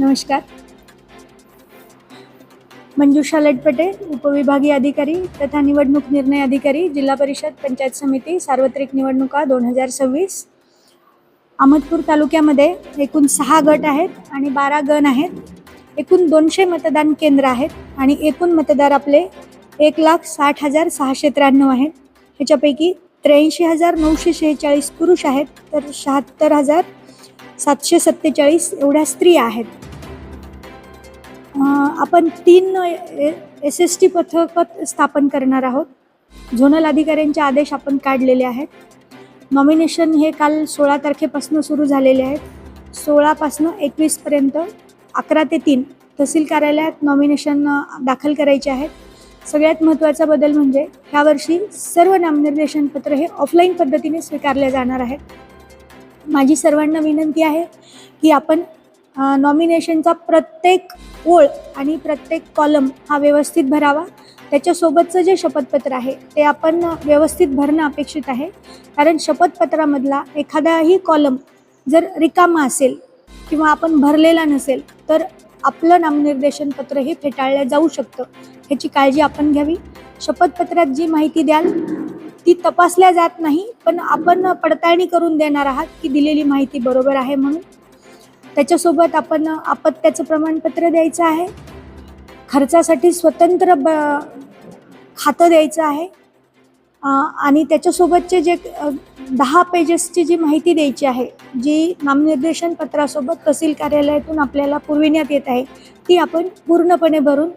नमस्कार. मंजुषा लटपटे उपविभागीय अधिकारी तथा निवडणूक निर्णय अधिकारी जिल्हा परिषद पंचायत समिती सार्वत्रिक निवडणुका दोन हजार सव्वीस. अहमदपूर तालुक्यामध्ये एकूण सहा गट आहेत आणि बारा गण आहेत. एकूण दोनशे मतदान केंद्र आहेत आणि एकूण मतदार आपले एक लाख साठ हजार सहाशे त्र्याण्णव आहेत. ह्याच्यापैकी त्र्याऐंशी हजार नऊशे शेहेचाळीस पुरुष आहेत तर शहात्तर हजार सातशे सत्तेचाळीस एवढ्या स्त्रिया आहेत. आपण तीन एस एस टी पथक स्थापन करणार आहोत. झोनल अधिकाऱ्यांचे आदेश आपण काढलेले आहेत. नॉमिनेशन हे काल सोळा तारखेपासून सुरू झालेले आहेत. सोळापासनं एकवीसपर्यंत अकरा ते तीन तहसील कार्यालयात नॉमिनेशन दाखल करायचे आहेत. सगळ्यात महत्त्वाचा बदल म्हणजे ह्यावर्षी सर्व नामनिर्देशन पत्र हे ऑफलाईन पद्धतीने स्वीकारले जाणार आहेत. माझी सर्वांना विनंती आहे की आपण नॉमिनेशनचा प्रत्येक ओळ आणि प्रत्येक कॉलम हा व्यवस्थित भरावा. त्याच्यासोबतचं जे शपथपत्र आहे ते आपण व्यवस्थित भरणं अपेक्षित आहे. कारण शपथपत्रामधला एखादाही कॉलम जर रिकामा असेल किंवा आपण भरलेला नसेल तर आपलं नामनिर्देशन पत्र हे फेटाळलं जाऊ शकतं. ह्याची काळजी आपण घ्यावी. शपथपत्रात जी माहिती द्याल ती तपासल्या जात नाही पण आपण पडताळणी करून देणार आहात की दिलेली माहिती बरोबर आहे म्हणून. त्याच्यासोबत आपण अपत्याचं प्रमाणपत्र द्यायचं आहे. खर्चासाठी स्वतंत्र ब खातं द्यायचं आहे. आणि त्याच्यासोबतचे जे दहा पेजेसची जी माहिती द्यायची आहे जी नामनिर्देशन पत्रासोबत तहसील कार्यालयातून आपल्याला पुरविण्यात येत आहे ती आपण पूर्णपणे भरून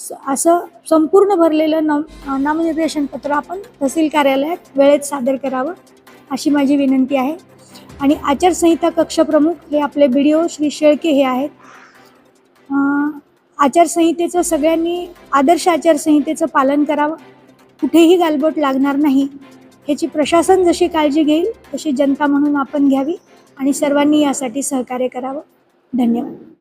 स- असं संपूर्ण भरलेलं नाम नामनिर्देशन पत्र आपण तहसील कार्यालयात वेळेत सादर करावं अशी माझी विनंती आहे. आणि आचारसंहिता कक्षप्रमुख हे आपले B D O Shri Shelke हे आहेत. आचारसंहितेचं सगळ्यांनी आदर्श आचारसंहितेचं पालन करावं. कुठेही गालबोट लागणार नाही. ह्याची प्रशासन जशी काळजी घेईल तशी जनता म्हणून आपण घ्यावी आणि सर्वांनी यासाठी सहकार्य करावं. धन्यवाद.